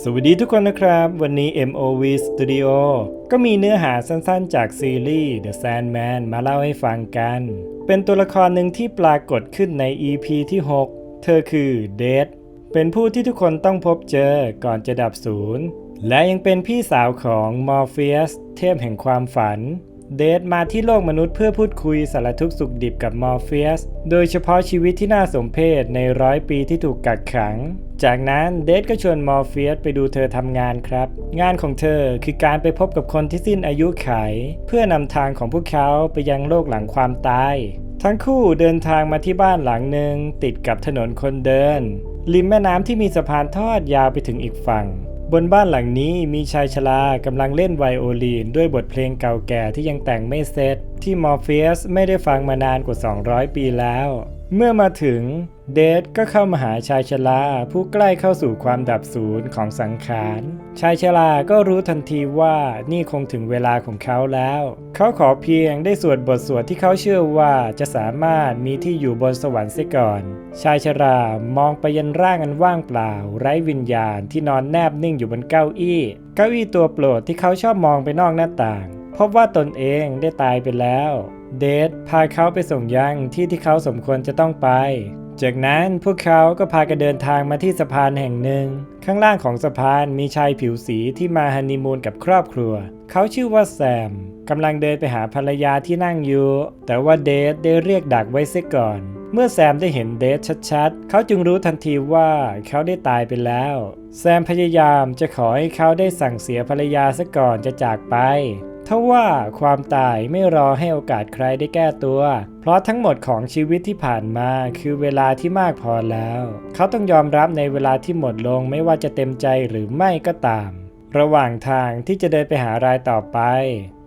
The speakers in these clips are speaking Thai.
สวัสดีทุกคนนะครับ วันนี้ MOV Studio ก็มีเนื้อหาสั้นๆ จากซีรีส์ The Sandman มาเล่าให้ฟังกัน เป็นตัวละครหนึ่งที่ปรากฏขึ้นใน EP ที่ 6 เธอคือเดดเป็นผู้ที่ทุกคนต้องพบเจอก่อนจะดับศูนย์ และยังเป็นพี่สาวของมอร์เฟียสเทพแห่งความฝัน เดทมาที่โลกมนุษย์เพื่อพูดคุยสารทุกข์สุขดิบกับมอร์เฟียส โดยเฉพาะชีวิตที่น่าสมเพชในร้อยปีที่ถูกกักขัง จากนั้นเดทก็ชวนมอร์เฟียสไปดูเธอทำงานครับ งานของเธอคือการไปพบกับคนที่สิ้นอายุไข เพื่อนำทางของพวกเขาไปยังโลกหลังความตาย ทั้งคู่เดินทางมาที่บ้านหลังหนึ่งติดกับถนนคนเดิน ริมแม่น้ำที่มีสะพานทอดยาวไปถึงอีกฝั่ง บนบ้านหลังนี้มีชายชรากำลังเล่นไวโอลีนด้วยบทเพลงเก่าแก่ที่ยังแต่งไม่เสร็จ ที่มอร์เฟียสไม่ได้ฟังมานานกว่า 200 ปีแล้ว เมื่อมาถึงเดดก็เข้ามาหาชายชราผู้ใกล้เข้าสู่ความดับสูญของสังขาร ชายชราก็รู้ทันทีว่านี่คงถึงเวลาของเขาแล้ว เขาขอเพียงได้สวดบทสวดที่เขาเชื่อว่าจะสามารถมีที่อยู่บนสวรรค์เสียก่อน ชายชรามองไปยันร่างอันว่างเปล่า ไร้วิญญาณที่นอนแนบนิ่งอยู่บนเก้าอี้ เก้าอี้ตัวโปรดที่เขาชอบมองไปนอกหน้าต่าง พบว่าตนเองได้ตายไปแล้ว เดทพาเขาไปส่งยังที่ที่เขาสมควรจะต้องไป จากนั้นพวกเขาก็พากันเดินทางมาที่สะพานแห่งหนึ่ง ข้างล่างของสะพานมีชายผิวสีที่มาฮันนีมูนกับครอบครัว เขาชื่อว่าแซมกำลังเดินไปหาภรรยาที่นั่งอยู่ แต่ว่าเดทได้เรียกดักไว้เสียก่อน เมื่อแซมได้เห็นเดทชัดๆ เขาจึงรู้ทันทีว่าเขาได้ตายไปแล้ว แซมพยายามจะขอให้เขาได้สั่งเสียภรรยาซะก่อนจะจากไป ทว่าความตายไม่รอให้โอกาสใครได้แก้ตัว เพราะทั้งหมดของชีวิตที่ผ่านมาคือเวลาที่มากพอแล้ว เขาต้องยอมรับในเวลาที่หมดลงไม่ว่าจะเต็มใจหรือไม่ก็ตาม ระหว่างทางที่จะเดินไปหารายต่อไป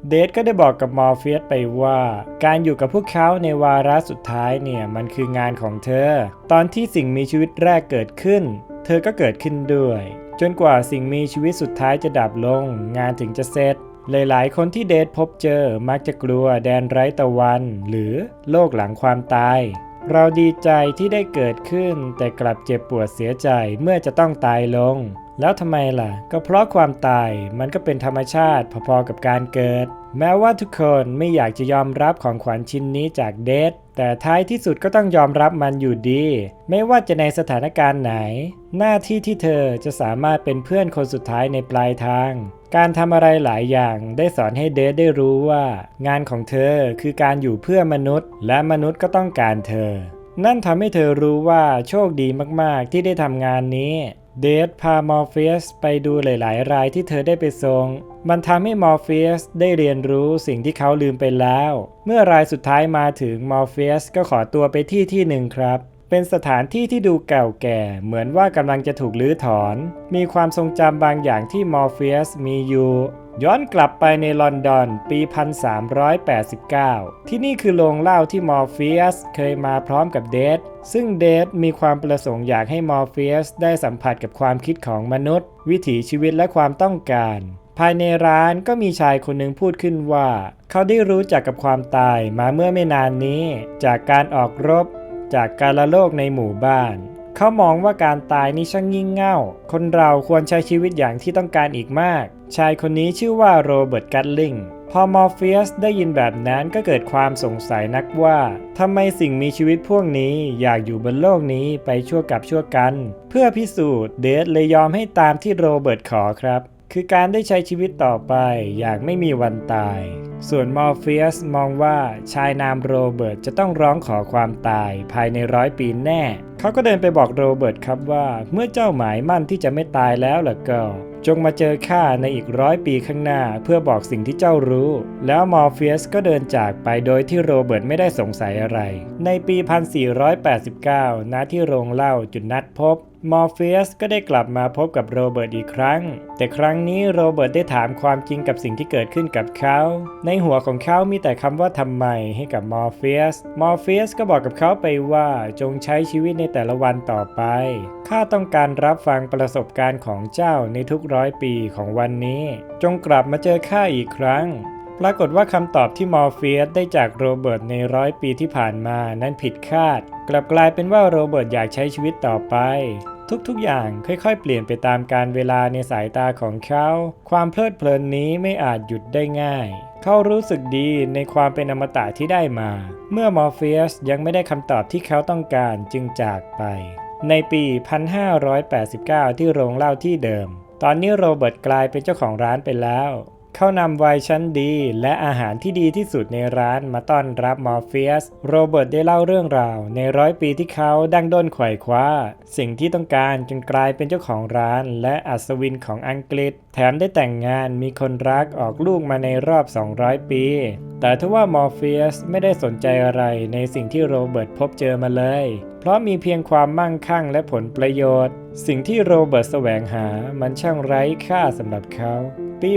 เดทก็ได้บอกกับมอร์เฟียสไปว่า การอยู่กับพวกเขาในวาระสุดท้ายเนี่ยมันคืองานของเธอ ตอนที่สิ่งมีชีวิตแรกเกิดขึ้น เธอก็เกิดขึ้นด้วย จนกว่าสิ่งมีชีวิตสุดท้ายจะดับลง งานถึงจะเสร็จ หลายๆ คนที่เดทพบเจอมักจะกลัวแดนไร้ตะวัน หรือโลกหลังความตาย เราดีใจที่ได้เกิดขึ้น แต่กลับเจ็บปวดเสียใจเมื่อจะต้องตายลง แล้วทำไมล่ะ ก็เพราะความตายมันก็เป็นธรรมชาติพอๆกับการเกิด แม้ว่าทุกคนไม่อยากจะยอมรับของขวัญชิ้นนี้จากเดท แต่ท้ายที่สุดก็ต้องยอมรับมันอยู่ดี ไม่ว่าจะในสถานการณ์ไหน หน้าที่ที่เธอจะสามารถเป็นเพื่อนคนสุดท้ายในปลายทาง การทำอะไรหลายอย่างได้สอนให้เดทได้รู้ว่า งานของเธอคือการอยู่เพื่อมนุษย์ และมนุษย์ก็ต้องการเธอ นั่นทำให้เธอรู้ว่าโชคดีมากๆ ที่ได้ทำงานนี้เดทพามอร์เฟียสไปดูหลาย ๆ รายที่เธอได้ไปส่ง มันทำให้มอร์เฟียสได้เรียนรู้สิ่งที่เขาลืมไปแล้ว เมื่อรายสุดท้ายมาถึงมอร์เฟียสก็ขอตัวไปที่ที่หนึ่งครับ เป็นสถานที่ที่ดูเก่าแก่ เหมือนว่ากำลังจะถูกลื้อถอน มีความทรงจำบางอย่างที่มอร์เฟียสมีอยู่ย้อนกลับไปในลอนดอนปี 1389 ที่นี่คือโรงเล่าที่มอร์เฟียสเคยมาพร้อมกับเดทซึ่งเดทมีความประสงค์อยากให้มอร์เฟียสได้สัมผัสกับความคิดของมนุษย์ วิถีชีวิตและความต้องการ ภายในร้านก็มีชายคนหนึ่งพูดขึ้นว่า เขาได้รู้จักกับความตายมาเมื่อไม่นานนี้ จากการออกรบ จากการละโลกในหมู่บ้าน เขามองว่าการตายนี่ช่างงี่งเง่า คนเราควรใช้ชีวิตอย่างที่ต้องการอีกมาก ชายคนนี้ชื่อว่าโรเบิร์ต กัตลิงพอมอร์เฟียสได้ยินแบบนั้นก็เกิดความสงสัยนักว่าทำไมสิ่งมีชีวิตพวกนี้อยากอยู่บนโลกนี้ไปชั่วกับชั่วกัน เพื่อพิสูจน์เดทเลยยอมให้ตามที่โรเบิร์ตขอครับ คือการได้ใช้ชีวิตต่อไปอย่างไม่มีวันตาย ส่วนมอร์เฟียสมองว่าชายนามโรเบิร์ตจะต้องร้องขอความตายภายในร้อยปีแน่ เขาก็เดินไปบอกโรเบิร์ตครับว่า เมื่อเจ้าหมายมั่นที่จะไม่ตายแล้วล่ะก็ จงมาเจอข้าในอีกร้อยปีข้างหน้าเพื่อบอกสิ่งที่เจ้ารู้ แล้วมอร์เฟียสก็เดินจากไปโดยที่โรเบิร์ตไม่ได้สงสัยอะไร ในปี 1489ณที่โรงเหล้าจุดนัดพบ มอร์เฟียสก็ได้กลับมาพบกับโรเบิร์ตอีกครั้ง แต่ครั้งนี้โรเบิร์ตได้ถามความจริงกับสิ่งที่เกิดขึ้นกับเขา ในหัวของเขามีแต่คำว่าทำไมให้กับมอร์เฟียส มอร์เฟียสก็บอกกับเขาไปว่าจงใช้ชีวิตในแต่ละวันต่อไป ข้าต้องการรับฟังประสบการณ์ของเจ้าในทุกร้อยปีของวันนี้ จงกลับมาเจอข้าอีกครั้งปรากฏว่าคำตอบที่มอร์เฟียสได้จากโรเบิร์ตในร้อยปีที่ผ่านมานั้นผิดคาด กลับกลายเป็นว่าโรเบิร์ตอยากใช้ชีวิตต่อไป ทุกๆ อย่างค่อยๆ เปลี่ยนไปตามการเวลาในสายตาของเขา ความเพลิดเพลินนี้ไม่อาจหยุดได้ง่าย เขารู้สึกดีในความเป็นอมตะที่ได้มา เมื่อมอร์เฟียสยังไม่ได้คำตอบที่เขาต้องการจึงจากไป ในปี 1589 ที่โรงเหล้าที่เดิม ตอนนี้โรเบิร์ตกลายเป็นเจ้าของร้านไปแล้ว เขานำไวน์ชั้นดี และอาหารที่ดีที่สุดในร้านมาต้อนรับมอร์เฟียส โรเบิร์ตได้เล่าเรื่องราว ในร้อยปีที่เขาดังด้นไขว่คว้า สิ่งที่ต้องการจนกลายเป็นเจ้าของร้าน และอัศวินของอังกฤษ แถมได้แต่งงานมีคนรักออกลูกมาในรอบ 200 ปี แต่ทว่ามอร์เฟียสไม่ได้สนใจอะไรในสิ่งที่โรเบิร์ตพบเจอมาเลย เพราะมีเพียงความมั่งคั่งและผลประโยชน์ สิ่งที่โรเบิร์ตแสวงหามันช่างไร้ค่าสำหรับเขา ปี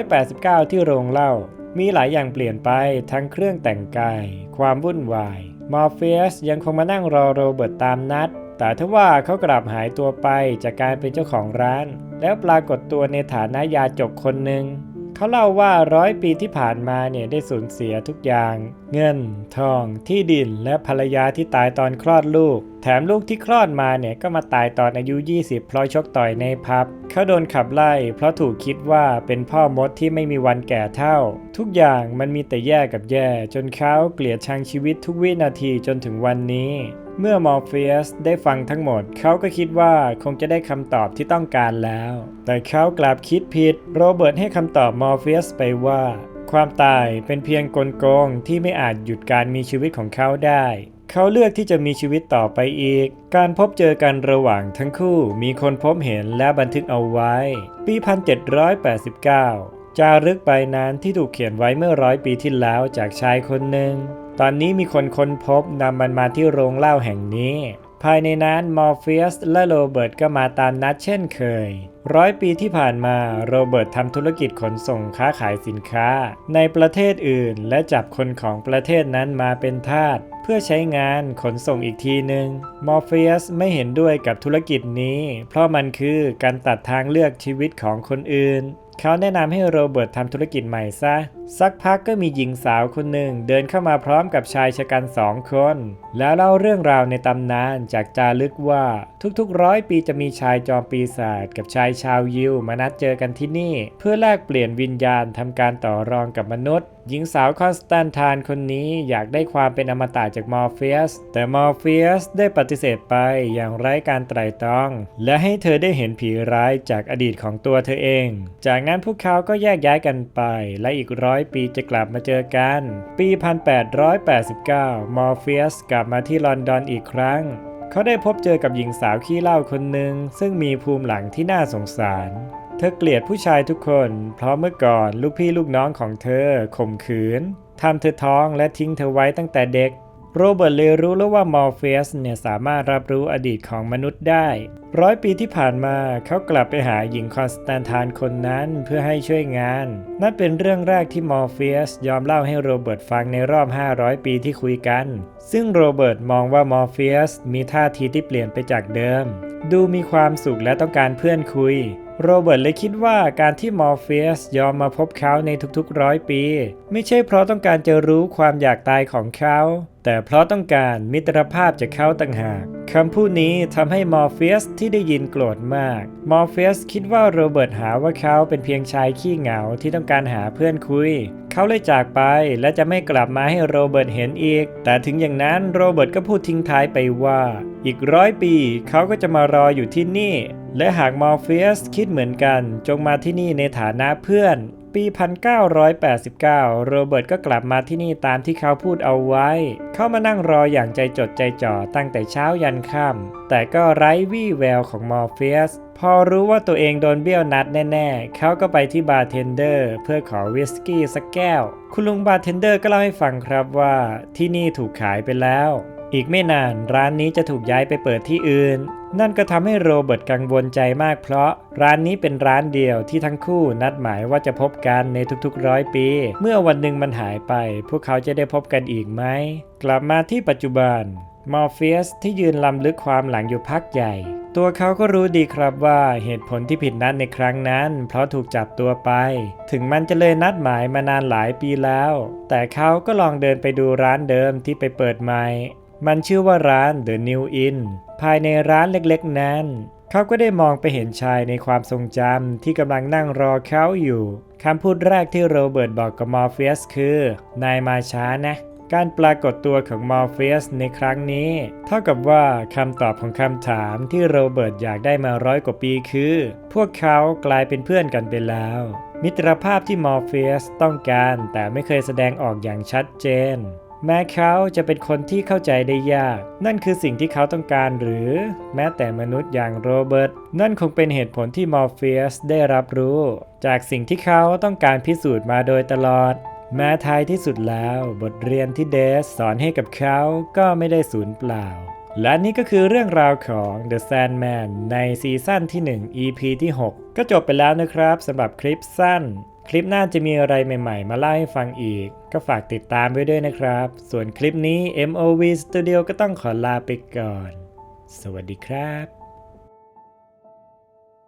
1689 ที่โรงเหล้ามีหลายอย่างเปลี่ยนไปทั้งเครื่องแต่งกาย ความวุ่นวาย มอร์เฟียสยังคงมานั่งรอโรเบิร์ตตามนัด แต่ทว่าเขากลับหายตัวไปจากการเป็นเจ้าของร้าน แล้วปรากฏตัวในฐานะยาจกคนหนึ่ง เขาเล่าว่าร้อยปีที่ผ่านมาเนี่ยได้สูญเสียทุกอย่าง เงิน ทอง ที่ดิน และภรรยาที่ตายตอนคลอดลูก แถมลูกที่คลอดมาเนี่ยก็มาตายตอนอายุ 20 เพราะชกต่อยในพับ เขาโดนขับไล่ เพราะถูกคิดว่าเป็นพ่อมดที่ไม่มีวันแก่เท่า ทุกอย่างมันมีแต่แย่กับแย่ จนเขาเกลียดชังชีวิตทุกวินาทีจนถึงวันนี้ เมื่อมอร์เฟียสได้ฟังทั้งหมด เขาก็คิดว่าคงจะได้คำตอบที่ต้องการแล้ว แต่เขากลับคิดผิด โรเบิร์ตให้คำตอบมอร์เฟียสไปว่า ความตายเป็นเพียงกลโกงที่ไม่อาจหยุดการมีชีวิตของเขาได้ เขาเลือกที่จะมีชีวิตต่อไปอีก การพบเจอกันระหว่างทั้งคู่มีคนพบเห็นและบันทึกเอาไว้ ปี 1789 จารึกใบนั้นที่ถูกเขียนไว้เมื่อร้อยปีที่แล้วจากชายคนหนึ่ง ตอนนี้มีคนค้นพบนำมันมาที่โรงเหล้าแห่งนี้ ภายในนั้นมอร์เฟียสและโรเบิร์ตก็มาตามนัดเช่นเคย ร้อยปีที่ผ่านมาโรเบิร์ตทำธุรกิจขนส่งค้าขายสินค้า ในประเทศอื่น และจับคนของประเทศนั้นมาเป็นทาสเพื่อใช้งานขนส่งอีกทีหนึ่งมอร์เฟียสไม่เห็นด้วยกับธุรกิจนี้ เพราะมันคือการตัดทางเลือกชีวิตของคนอื่น เขาแนะนำให้โรเบิร์ตทำธุรกิจใหม่ซะ สักพักก็มีหญิงสาวคนหนึ่งเดินเข้ามาพร้อมกับชายชะกันสองคน แล้วเล่าเรื่องราวในตำนานจากจารึกว่าทุกๆร้อยปีจะมีชายจอมปีศาจกับชายชาวยิวมานัดเจอกันที่นี่ เพื่อแลกเปลี่ยนวิญญาณทำการต่อรองกับมนุษย์ หญิงสาวคอนสแตนทานคนนี้อยากได้ความเป็นอมตะจากมอร์เฟียส แต่มอร์เฟียสได้ปฏิเสธไปอย่างไร้การไตร่ตรอง และให้เธอได้เห็นผีร้ายจากอดีตของตัวเธอเอง จากนั้นพวกเขาก็แยกย้ายกันไป และอีกร้อยปีจะกลับมาเจอกัน ปี 1889 มอร์เฟียสกลับมาที่ลอนดอนอีกครั้งเขาได้พบเจอกับหญิงสาวขี้เหล้าคนหนึ่งซึ่งมีภูมิหลังที่น่าสงสาร เธอเกลียดผู้ชายทุกคน เพราะเมื่อก่อนลูกพี่ลูกน้องของเธอข่มขืนทำเธอท้องและทิ้งเธอไว้ตั้งแต่เด็ก โรเบิร์ตเลยรู้แล้วว่ามอร์เฟียสเนี่ยสามารถรับรู้อดีตของมนุษย์ได้ ร้อยปีที่ผ่านมาเขากลับไปหาหญิงคอนสแตนทานคนนั้นเพื่อให้ช่วยงาน นั่นเป็นเรื่องแรกที่มอร์เฟียสยอมเล่าให้โรเบิร์ตฟังในรอบ 500 ปีที่คุยกัน ซึ่งโรเบิร์ตมองว่ามอร์เฟียสมีท่าทีที่เปลี่ยนไปจากเดิม ดูมีความสุขและต้องการเพื่อนคุย โรเบิร์ตเลยคิดว่าการที่มอร์เฟียสยอมมาพบเขาในทุกๆร้อยปี ไม่ใช่เพราะต้องการจะรู้ความอยากตายของเขา แต่เพราะต้องการมิตรภาพจากเขาต่างหากคำพูดนี้ทำให้มอร์เฟียสที่ได้ยินโกรธมาก มอร์เฟียสคิดว่าโรเบิร์ตหาว่าเขาเป็นเพียงชายขี้เหงาที่ต้องการหาเพื่อนคุย เขาเลยจากไปและจะไม่กลับมาให้โรเบิร์ตเห็นอีก แต่ถึงอย่างนั้นโรเบิร์ตก็พูดทิ้งท้ายไปว่า อีกร้อยปีเขาก็จะมารออยู่ที่นี่ และหากมอร์เฟียสคิดเหมือนกัน จงมาที่นี่ในฐานะเพื่อน ปี 1989 โรเบิร์ตก็กลับมาที่นี่ตามที่เขาพูดเอาไว้ เขามานั่งรออย่างใจจดใจจ่อตั้งแต่เช้ายันค่ำแต่ก็ไร้วี่แววของมอร์เฟียสพอรู้ว่าตัวเองโดนเบี้ยวนัดแน่ๆ เขาก็ไปที่บาร์เทนเดอร์เพื่อขอวิสกี้สักแก้ว คุณลุงบาร์เทนเดอร์ก็เล่าให้ฟังครับว่าที่นี่ถูกขายไปแล้ว อีกไม่นานร้านนี้จะถูกย้ายไปเปิดที่อื่น นั่นก็ทำให้โรเบิร์ตกังวลใจมากเพราะร้านนี้เป็นร้านเดียวที่ทั้งคู่นัดหมายว่าจะพบกันในทุกๆร้อยปี เมื่อวันหนึ่งมันหายไป พวกเขาจะได้พบกันอีกไหม กลับมาที่ปัจจุบันมอร์เฟียสที่ยืนลำลึกความหลังอยู่พักใหญ่ ตัวเขาก็รู้ดีครับว่าเหตุผลที่ผิดนัดในครั้งนั้น เพราะถูกจับตัวไป ถึงมันจะเลยนัดหมายมานานหลายปีแล้ว แต่เขาก็ลองเดินไปดูร้านเดิมที่ไปเปิดใหม่ มันชื่อว่าร้าน The New Inn ภายในร้านเล็กๆนั้น เขาก็ได้มองไปเห็นชายในความทรงจำที่กำลังนั่งรอเขาอยู่คำพูดแรกที่โรเบิร์ตบอกกับมอร์เฟียสคือ นายมาช้านะการปรากฏตัวของมอร์เฟียสในครั้งนี้ เท่ากับว่าคำตอบของคำถามที่โรเบิร์ตอยากได้มาร้อยกว่าปีคือ พวกเขากลายเป็นเพื่อนกันไปแล้ว มิตรภาพที่มอร์เฟียสต้องการแต่ไม่เคยแสดงออกอย่างชัดเจน แม้เขาจะเป็นคนที่เข้าใจได้ยาก นั่นคือสิ่งที่เขาต้องการหรือแม้แต่มนุษย์อย่างโรเบิร์ตนั่นคงเป็นเหตุผลที่มอร์เฟียสได้รับรู้ จากสิ่งที่เขาต้องการพิสูจน์มาโดยตลอด แม้ท้ายที่สุดแล้ว บทเรียนที่เดสสอนให้กับเขาก็ไม่ได้สูญเปล่า และนี่ก็คือเรื่องราวของ The Sandman ในซีซั่นที่ 1 EP ที่ 6 ก็จบไปแล้วนะครับสำหรับคลิปสั้น คลิปหน้าจะมีอะไรใหม่ๆ มาเล่าให้ฟังอีก ก็ฝากติดตามไว้ด้วยนะครับ ส่วนคลิปนี้ MOV Studio ก็ต้องขอลาไปก่อน สวัสดีครับ